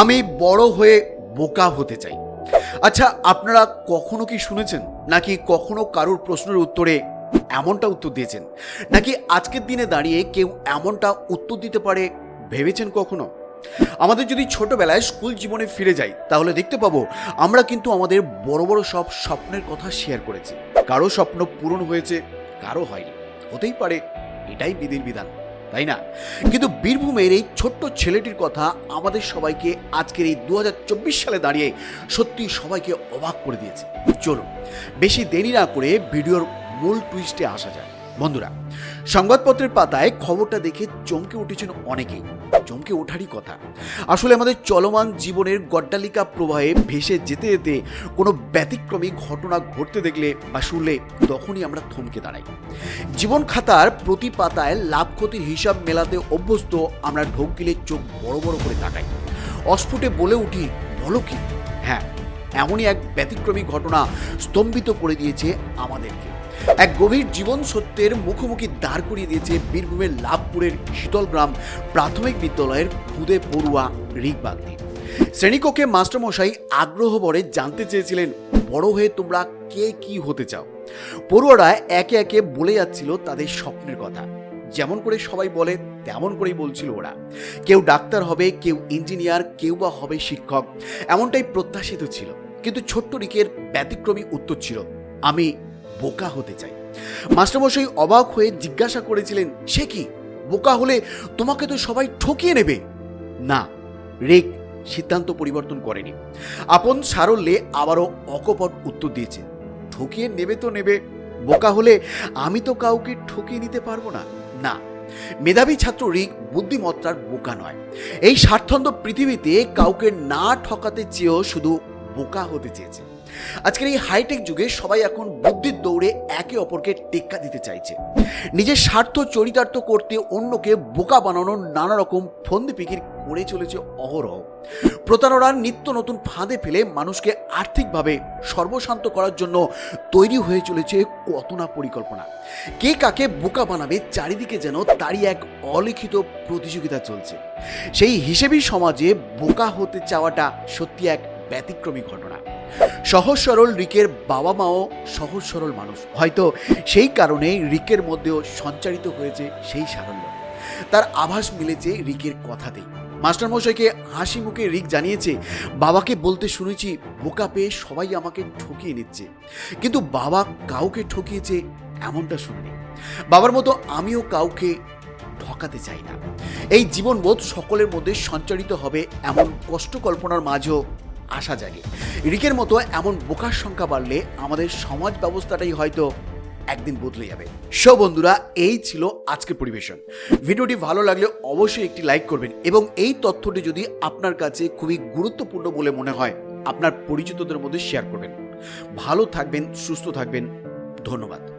আমি বড় হয়ে বোকা হতে চাই। আচ্ছা আপনারা কখনো কি শুনেছেন? নাকি কখনো কারোর প্রশ্নের উত্তরে এমনটা উত্তর দিয়েছেন? নাকি আজকের দিনে দাঁড়িয়ে কেউ এমনটা উত্তর দিতে পারে ভেবেছেন কখনো? আমাদের যদি ছোটবেলায় স্কুল জীবনে ফিরে যাই, তাহলে দেখতে পাবো আমরা কিন্তু আমাদের বড় বড় সব স্বপ্নের কথা শেয়ার করেছি। কারও স্বপ্ন পূরণ হয়েছে, কারও হয়নি। হতেই পারে, এটাই বিধির বিধান। তাই না? কিন্তু বীরভূমের এই ছোট্ট ছেলেটির কথা আমাদের সবাইকে আজকের এই দু হাজার চব্বিশ সালে দাঁড়িয়ে সত্যি সবাইকে অবাক করে দিয়েছে। চলুন, বেশি দেরি না করে ভিডিওর মূল টুইস্টে আসা যায় বন্ধুরা, সংবাদপত্রের পাতায় খবরটা দেখে চমকে উঠেছেন অনেকেই চমকে ওঠারই কথা। আসলে আমাদের চলমান জীবনের গড্ডালিকা প্রবাহে ভেসে যেতে যেতে কোনো ব্যতিক্রমী ঘটনা ঘটতে দেখলে বা শুনলে তখনই আমরা থমকে দাঁড়াই। জীবন খাতার প্রতি পাতায় লাভ ক্ষতির হিসাব মেলাতে অভ্যস্ত আমরা ঢোক গিলে চোখ বড় বড় করে তাকাই। অস্ফুটে বলে উঠি, বলো কি? হ্যাঁ এমনই এক ব্যতিক্রমী ঘটনা স্তম্ভিত করে দিয়েছে আমাদেরকে। এক গভীর জীবন সত্যের মুখোমুখি দাঁড় করিয়ে দিয়েছে বীরভূমের লাভপুরের শীতলগ্রাম প্রাথমিক বিদ্যালয়ের খুদে পড়ুয়া রিক শ্রেণীকক্ষে মাস্টারমশাই আগ্রহ ভরে জানতে চেয়েছিলেন, বড় হয়ে তোমরা কে কি হতে চাও? পড়ুয়ারা একে একে বলে যাচ্ছিল তাদের স্বপ্নের কথা। যেমন করে সবাই বলে, তেমন করেই বলছিল ওরা। কেউ ডাক্তার হবে, কেউ ইঞ্জিনিয়ার, কেউ বা হবে শিক্ষক। এমনটাই প্রত্যাশিত ছিল। কিন্তু ছোট্ট রিকের ব্যতিক্রমী উত্তর ছিল, আমি বোকা হতে চাই। মাস্টারমশাই অবাক হয়ে জিজ্ঞাসা করেছিলেন, সে কি? বোকা হলে তোমাকে তো সবাই ঠকিয়ে নেবে? না, রেক সিদ্ধান্ত পরিবর্তন করেনি। আপন সারল্যে আবারও অকপট উত্তর দিয়েছে, ঠকিয়ে নেবে তো নেবে, বোকা হলে আমি তো কাউকে ঠকিয়ে নিতে পারব না। না, মেধাবী ছাত্র রিক বুদ্ধিমত্তার বোকা নয়। এই স্বার্থন্দ পৃথিবীতে কাউকে না ঠকাতে চেয়েও শুধু বোকা হতে চেয়েছে। আজকের এই হাইটেক যুগে সবাই এখন বুদ্ধির দৌড়ে একে অপরকে টেক্কা দিতে চাইছে। নিজের স্বার্থ চরিতার্থ করতে অন্যকে বোকা বানানোর নানা রকম ফন্দি পিকির করে চলেছে অহরহ। প্রতারণার নিত্য নতুন ফাঁদে ফেলে মানুষকে আর্থিকভাবে সর্বশান্ত করার জন্য তৈরি হয়ে চলেছে কত না পরিকল্পনা। কে কাকে বোকা বানাবে চারিদিকে যেন তারই এক অলিখিত প্রতিযোগিতা চলছে। সেই হিসেবেই সমাজে বোকা হতে চাওয়াটা সত্যি এক ব্যতিক্রমী ঘটনা। সহজ সরল রিকের বাবা মাও সহজ সরল মানুষ। হয়তো সেই কারণেই রিকের মধ্যেও সঞ্চারিত হয়েছে সেই সারল্য। তার আভাস মিলেছে রিকের কথাতেই। মাস্টারমশাইকে হাসি মুখে রিক জানিয়েছে, বাবাকে বলতে শুনেছি, বোকা পেয়ে সবাই আমাকে ঠকিয়ে নিচ্ছে। কিন্তু বাবা কাউকে ঠকিয়েছে এমনটা শুনিনি। বাবার মতো আমিও কাউকে ঠকাতে চাই না। এই জীবনবোধ সকলের মধ্যে সঞ্চারিত হবে এমন কষ্ট কল্পনার মাঝেও আশা জাগে। রিকের মতো এমন বোকার সংখ্যা বাড়লে আমাদের সমাজ ব্যবস্থাটাই হয়তো একদিন বদলে যাবে। সো বন্ধুরা, এই ছিল আজকের পরিবেশন। ভিডিওটি ভালো লাগলে অবশ্যই একটি লাইক করবেন এবং এই তথ্যটি যদি আপনার কাছে খুবই গুরুত্বপূর্ণ বলে মনে হয়, আপনার পরিচিতদের মধ্যে শেয়ার করবেন। ভালো থাকবেন, সুস্থ থাকবেন। ধন্যবাদ।